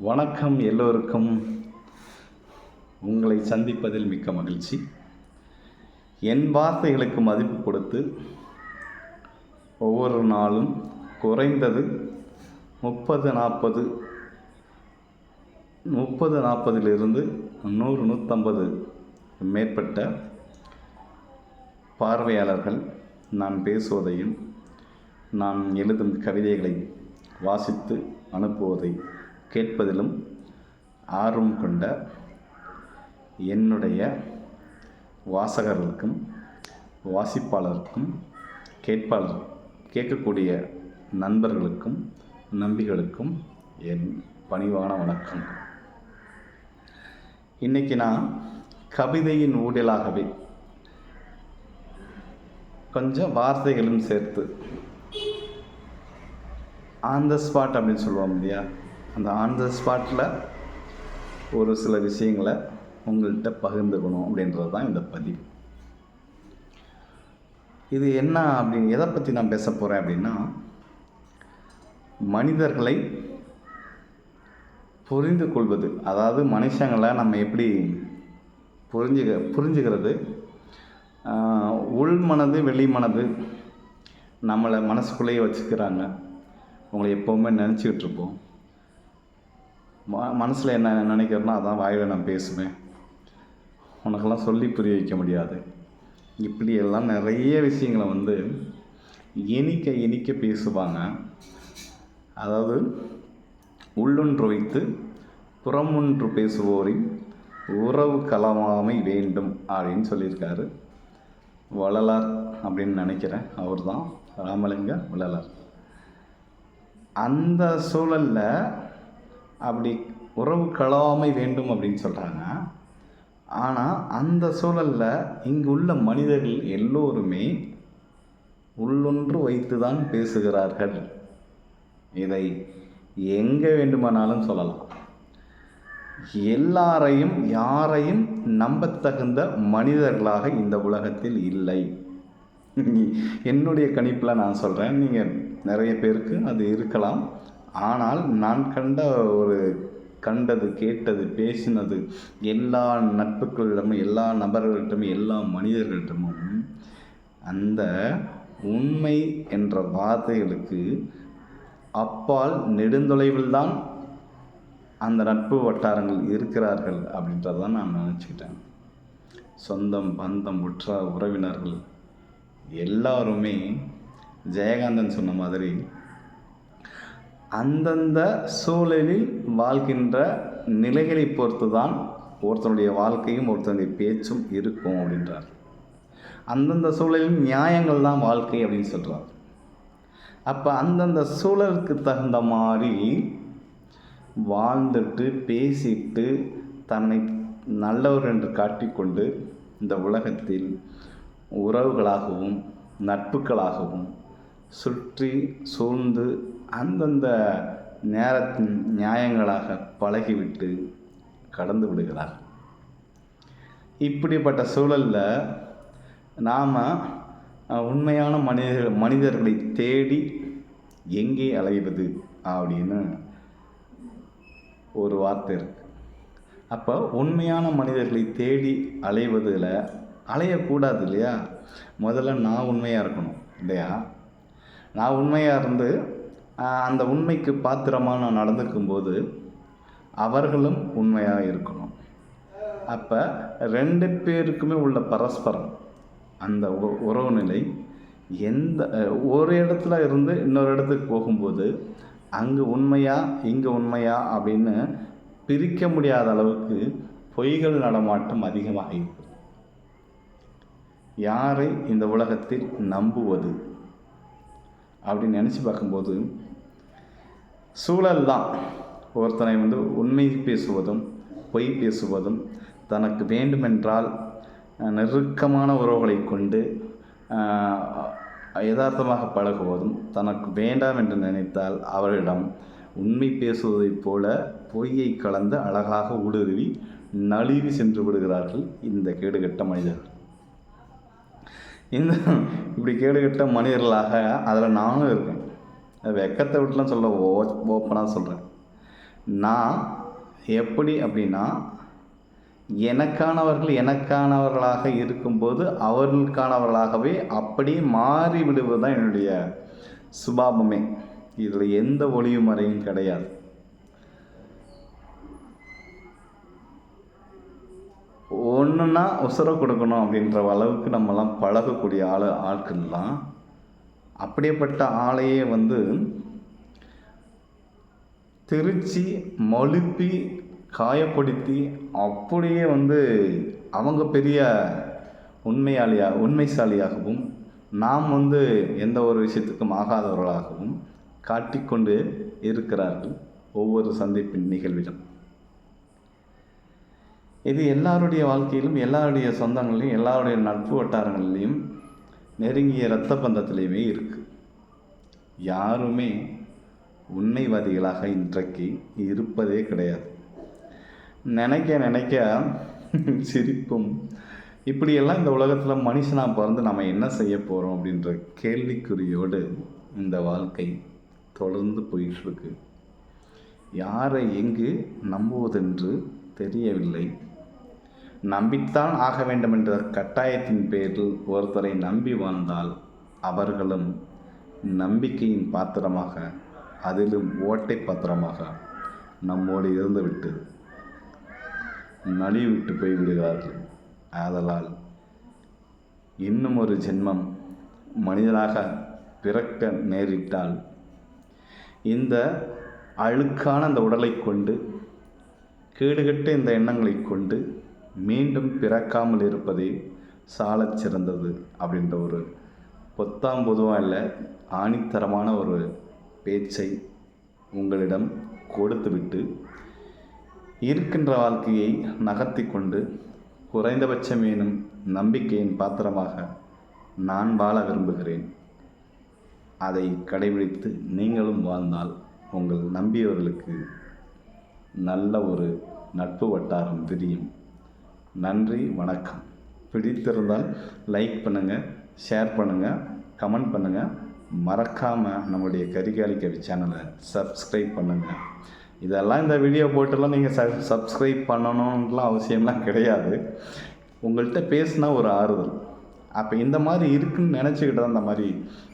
வணக்கம் எல்லோருக்கும். உங்களை சந்திப்பதில் மிக்க மகிழ்ச்சி. என் வார்த்தைகளுக்கு மதிப்பு கொடுத்து ஒவ்வொரு நாளும் குறைந்தது முப்பது நாற்பது முப்பது நாற்பதிலிருந்து நூறு நூற்றம்பது மேற்பட்ட பார்வையாளர்கள் நான் பேசுவதையும் நான் எழுதும் கவிதைகளை வாசித்து அனுப்புவதை கேட்பதிலும் ஆர்வம் கொண்ட என்னுடைய வாசகர்களுக்கும் வாசிப்பாளருக்கும் கேட்பாளர் கேட்கக்கூடிய நண்பர்களுக்கும் நம்பிகளுக்கும் என் பணிவான வணக்கம். இன்னைக்கு நான் கவிதையின் ஊடலாகவே கொஞ்சம் வார்த்தைகளும் சேர்த்து ஆன் த ஸ்பாட் அப்படின்னு சொல்லுவோம் இல்லையா? அந்த ஆன் த ஸ்பாட்டில் ஒரு சில விஷயங்களை உங்கள்கிட்ட பகிர்ந்துக்கணும் அப்படின்றது தான் இந்த பதிவு. இது என்ன அப்படின்னு எதை பற்றி நான் பேச போகிறேன் அப்படின்னா மனிதர்களை புரிந்து கொள்வது அதாவது மனுஷங்களை நம்ம எப்படி புரிஞ்சுக்க புரிஞ்சுக்கிறது உள் மனது வெளி மனது நம்மளை மனசுக்குள்ளேயே வச்சுக்கிறாங்க. உங்களை எப்போவுமே நினச்சிக்கிட்டு இருப்போம். ம மனசில் என்ன நினைக்கிறேனோ அதான் வாயில் நான் பேசுவேன். உனக்கெல்லாம் சொல்லி புரிய வைக்க முடியாது. இப்படியெல்லாம் நிறைய விஷயங்களை வந்து இனிக்க இனிக்க பேசுவாங்க. அதாவது உள்ளொன்று வைத்து புறமொன்று பேசுவோரின் உறவு கலவாமை வேண்டும் அப்படின்னு சொல்லியிருக்காரு. வள்ளலார் அப்படின்னு நினைக்கிறேன். அவர் தான் ராமலிங்க வள்ளலார். அந்த சூழலில் அப்படி உறவு கலவாமை வேண்டும் அப்படின்னு சொல்கிறாங்க ஆனால் அந்த சூழலில் இங்கு உள்ள மனிதர்கள் எல்லோருமே உள்ளொன்று வைத்து தான் பேசுகிறார்கள். இதை எங்கே வேண்டுமானாலும் சொல்லலாம். எல்லாரையும் யாரையும் நம்பத்தகுந்த மனிதர்களாக இந்த உலகத்தில் இல்லை. என்னுடைய கணிப்பில் நான் சொல்கிறேன் நீங்கள் நிறைய பேருக்கு அது இருக்கலாம். ஆனால் நான் கண்ட ஒரு கண்டது கேட்டது பேசினது எல்லா நட்புகளிடமும் எல்லா நபர்களிடமும் எல்லா மனிதர்களிடமும் அந்த உண்மை என்ற வார்த்தைகளுக்கு அப்பால் நெடுந்தொலைவில் தான் அந்த நட்பு வட்டாரங்கள் இருக்கிறார்கள் அப்படின்றத நான் நினச்சிக்கிட்டேன். சொந்தம் பந்தம் உற்ற உறவினர்கள் எல்லாருமே ஜெயகாந்தன் சொன்ன மாதிரி அந்தந்த சூழலில் வாழ்கின்ற நிலைகளை பொறுத்து தான் ஒருத்தனுடைய வாழ்க்கையும் ஒருத்தனுடைய பேச்சும் இருக்கும் அப்படின்றார். அந்தந்த சூழலில் நியாயங்கள் தான் வாழ்க்கை அப்படின்னு சொல்கிறார் அப்போ அந்தந்த சூழலுக்கு தகுந்த மாதிரி வாழ்ந்துட்டு பேசிட்டு தன்னை நல்லவர் என்று காட்டிக்கொண்டு இந்த உலகத்தில் உறவுகளாகவும் நட்புகளாகவும் சுற்றி சூழ்ந்து அந்தந்த நேரத்தின் நியாயங்களாக பழகிவிட்டு கடந்து விடுகிறார். இப்படிப்பட்ட சூழலில் நாம் உண்மையான மனித மனிதர்களை தேடி எங்கே அலைவது அப்படின்னு ஒரு வார்த்தை இருக்கு. அப்போ உண்மையான மனிதர்களை தேடி அலைவதில் அலையக்கூடாது இல்லையா? முதல்ல நான் உண்மையாக இருக்கணும் இல்லையா? நான் உண்மையாக இருந்து அந்த உண்மைக்கு பாத்திரமாக நான் நடந்துக்கும்போது அவர்களும் உண்மையாக இருக்கணும். அப்போ ரெண்டு பேருக்குமே உள்ள பரஸ்பரம் அந்த உ- உறவு நிலை எந்த ஒரு இடத்துல இருந்து இன்னொரு இடத்துக்கு போகும்போது அங்கே உண்மையா இங்கே உண்மையா அப்படின்னு பிரிக்க முடியாத அளவுக்கு பொய்கள் நடமாட்டம் அதிகமாக இருக்குது யாரை இந்த உலகத்தில் நம்புவது? அப்படின்னு நினச்சி பார்க்கும்போது சூழல் தான் ஒருத்தனை வந்து உண்மை பேசுவதும் பொய் பேசுவதும் தனக்கு வேண்டுமென்றால் நெருக்கமான உறவுகளை கொண்டு யதார்த்தமாக பழகுவதும் தனக்கு வேண்டாம் என்று நினைத்தால் அவரிடம் உண்மை பேசுவதைப் போல பொய்யை கலந்து அழகாக ஊடுருவி நழுவி சென்று விடுகிறார்கள் இந்த கேடுகட்ட மனிதர்கள். இந்த இப்படி கேடுகட்ட மனிதர்களாக அதில் நானும் இருக்கேன். அது வெக்கத்தை விட்டுலாம் சொல்ல ஓ ஓப்பனாக சொல்கிறேன் நான் எப்படி அப்படின்னா எனக்கானவர்கள் எனக்கானவர்களாக இருக்கும்போது அவர்களுக்கானவர்களாகவே அப்படியே மாறி விடுவது தான் என்னுடைய சுபாபமே இதில் எந்த ஒளிவு மறையும் கிடையாது. ஒன்றுனா உசர கொடுக்கணும் அப்படின்ற அளவுக்கு நம்மலாம் பழகக்கூடிய ஆள் ஆட்கள்லாம் அப்படியேப்பட்ட ஆளையே வந்து திருச்சி மழுப்பி காயப்படுத்தி அப்படியே வந்து அவங்க பெரிய உண்மையாளியாக உண்மைசாலியாகவும் நாம் வந்து எந்த ஒரு விஷயத்துக்கும் ஆகாதவர்களாகவும் காட்டிக்கொண்டு இருக்கிறார்கள் ஒவ்வொரு சந்திப்பின் நிகழ்விலும். இது எல்லாருடைய வாழ்க்கையிலும் எல்லாருடைய சொந்தங்களிலும் எல்லாருடைய நட்பு வட்டாரங்கள்லேயும் நெருங்கிய இரத்த பந்தத்திலையுமே இருக்குது யாருமே உண்மைவாதிகளாக இன்றைக்கு இருப்பதே கிடையாது. நினைக்க நினைக்க சிரிப்பும் இப்படியெல்லாம் இந்த உலகத்தில் மனுஷனாக பிறந்து நம்ம என்ன செய்ய போகிறோம் அப்படின்ற கேள்விக்குறியோடு இந்த வாழ்க்கை தொடர்ந்து போயிட்டுருக்கு யாரை எங்கு நம்புவதென்று தெரியவில்லை. நம்பித்தான் ஆக வேண்டும் என்ற கட்டாயத்தின் பேரில் ஒருத்தரை நம்பி வாழ்ந்தால் அவர்களும் நம்பிக்கையின் பாத்திரமாக அதிலும் ஓட்டை பாத்திரமாக நம்மோடு இருந்துவிட்டு நலிவிட்டு போய் விடுகிறார்கள் ஆதலால் இன்னும் ஒரு ஜென்மம் மனிதனாக பிறக்க நேரிட்டால் இந்த அழுக்கான அந்த உடலை கொண்டு கேடுகட்ட இந்த எண்ணங்களை கொண்டு மீண்டும் பிறக்காமல் இருப்பதே சாலச் சிறந்தது அப்படின்ற ஒரு பொத்தாம் பொதுவாக இல்லை ஆணித்தரமான ஒரு பேச்சை உங்களிடம் கொடுத்துவிட்டு இருக்கின்ற வாழ்க்கையை நகர்த்தி கொண்டு குறைந்தபட்சமேனும் நம்பிக்கையின் பாத்திரமாக நான் வாழ விரும்புகிறேன். அதை கடைபிடித்து நீங்களும் வாழ்ந்தால் உங்கள் நம்பியவர்களுக்கு நல்ல ஒரு நட்பு வட்டாரம் விரியும் நன்றி வணக்கம். பிடித்திருந்தால் லைக் பண்ணுங்கள் ஷேர் பண்ணுங்கள் கமெண்ட் பண்ணுங்கள் மறக்காமல் நம்முடைய கரிகாலி கவி சேனலை சப்ஸ்கிரைப் பண்ணுங்கள் இதெல்லாம் இந்த வீடியோ போட்டெல்லாம் நீங்கள் ச சப்ஸ்கிரைப் பண்ணணும்லாம் அவசியம்லாம் கிடையாது. உங்கள்கிட்ட பேசினா ஒரு ஆறுதல். அப்போ இந்த மாதிரி இருக்குன்னு நினச்சிக்கிட்டு தான் இந்த மாதிரி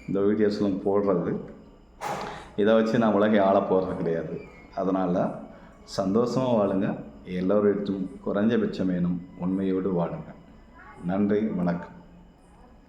இந்த வீடியோஸ்லாம் போடுறது. இதை வச்சு நான் உலகை ஆள போகிறது கிடையாது. அதனால் சந்தோஷமாக வாழுங்க. எல்லோரிடத்தும் குறைஞ்சபட்சமேனும் உண்மையோடு வாழுங்கள். நன்றி வணக்கம்.